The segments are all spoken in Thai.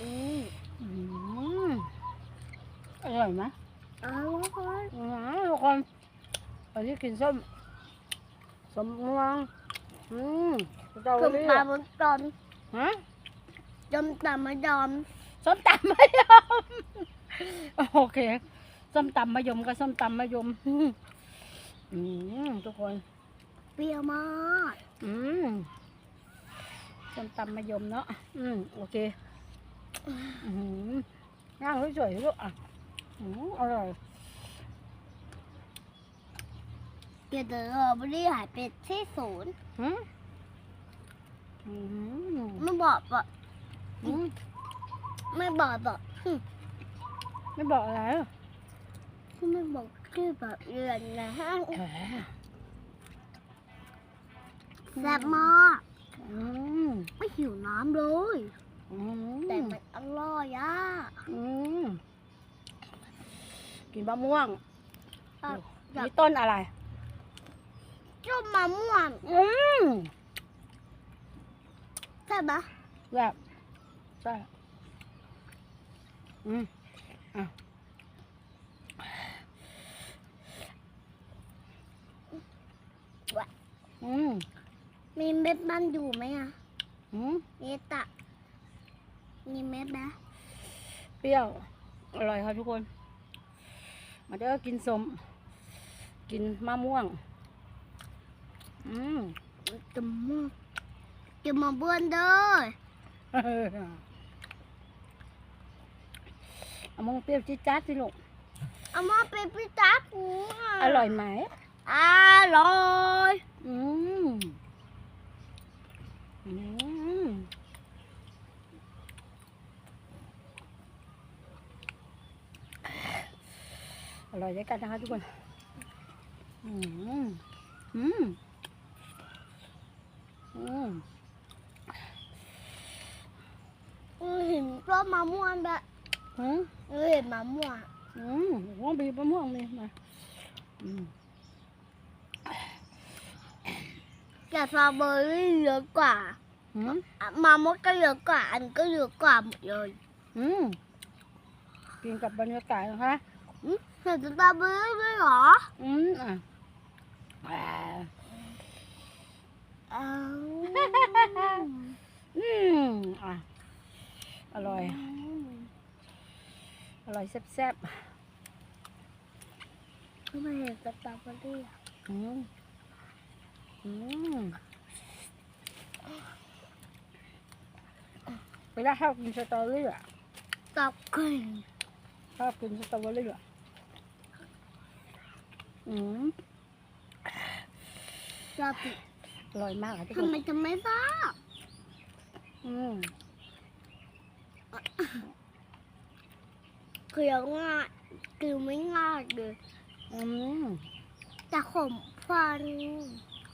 อืมอืมอร่อยไหมอร่อยอืมทุกคนวันนี้กินส้มส้มม่วงอืมสตรอเบส้อมรี่ตอะำมันดอมฮะส้มตำมันดอมส้มตำมะยมโอเคส้มตำมะยมกับส้มตำมะยมอืมอืมทุกคนเปรี้ยวมากอืมส้มตำมะยมเนาะอืมโอเคอืม ย่างสวยๆลูกอะอืมอร่อยเดี๋ยวเดี๋ยวเราไม่ได้หายไปที่ศูนย์อืมอืมไม่บอกบอกอืมไม่บอกบอกหึไม่บอกอะไรหรอไม่บอกชื่อแบบเรือนนะฮะแหมแซ่บมากอืมไม่หิวน้ำเลย อืมแต่มันอร่อยอะอืมกินมะม่วงอะอยากนี่ต้นอะไรต้มมะม่วงอืมใช่ไหมแบบใช่อืมอะอืมมีเม็ดมันอยู่ไหมอะอืมเม็ดอะ มีเม็ดไหมเปรี้ยว อร่อยค่ะทุกคน มาเด้อกินสม กินมะม่วง อืมจมูกจะมาเบื่อนเด้อเอามงเปรี้ยวจิ๊ดจ๊าดสิลูกเอามาเป็นพิซซ่าปูะอร่อยไหม อร่อย อืมอืม อ ร่อยด้วยกันนะคะทุกคน อืม อืม อืมเห็นต้นมะม่วงแบบอืมเห็นมะม่วงอืมมะม่วงบีบมะม่วงมีมาอืมแต่สตรอเบอรี่เยอะกว่าอืมมะม่วงก็เยอะกว่า อันก็เยอะกว่าหมดเลย อืมกินกับบรรยากาศนะคะอืม ห็นสตรอเบอรี่ด้วยเหรอ อืมอะอ่าอ้าวอืมอะอร่อย อร่อยแซ่บทำไมเห็นสตรอเบอรี่อะๆอืมอืมเวลาชอบกินสตรอเบอรี่อะตอบกลิ่นชอบกินสตรอเบอรี่อะ อืมชอบกินอร่อยมากอะทุกคทำนไมจะไม่ทราบอืมเคี้ยวง่ายกินไม่ง่ายเลยอืมแต่ขมฟัน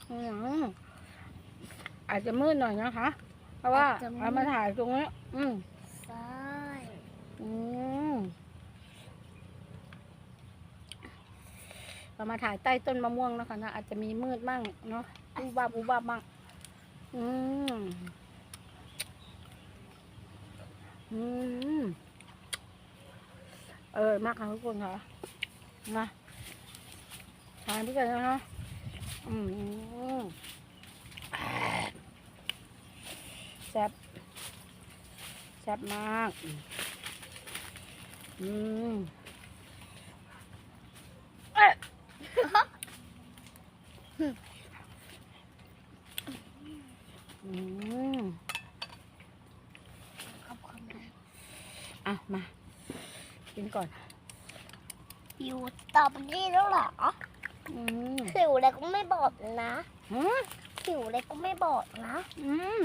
อืมอาจจะมืดหน่อยนะคะ เพราะว่าอาจจะมืด เอามาถ่ายตรงนี้อืมใช่อืม เรามาถ่ายใต้ต้นมะม่วงนะคะนะอาจจะมีมืดมั่งเนาะอูบาบอูบาบมั่งอืมอืมเออมากค่ะทุกคนค่ะนะทานด้วยกันนะคะอืมแซ่บแซ่บมาก อืมเอ๊ะอืม ขอบคุณนะ อะ มา กินก่อน อยู่ตอบนี่แล้วเหรออืมหิวอะไรก็ไม่บอกนะหืมหิวอะไรก็ไม่บอกนะอืม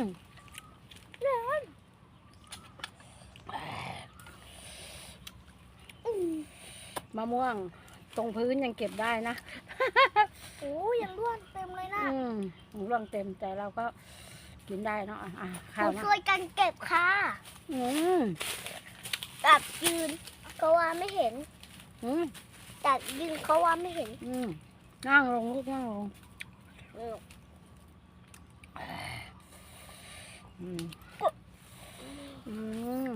มะม่วงตรงพื้นยังเก็บได้นะ โอ้ยยังร่วนเต็มเลยนะอืมหมูรวงเต็มแต่เราก็กินได้เนาะอะอะหข้าวนูนะช่วยกันเก็บค่ะ อืม ตัดยืนเขาว่าไม่เห็นอืมตัดยืนเขาว่าไม่เห็นอืมนั่งลงลูกนั่งลงอืมอืม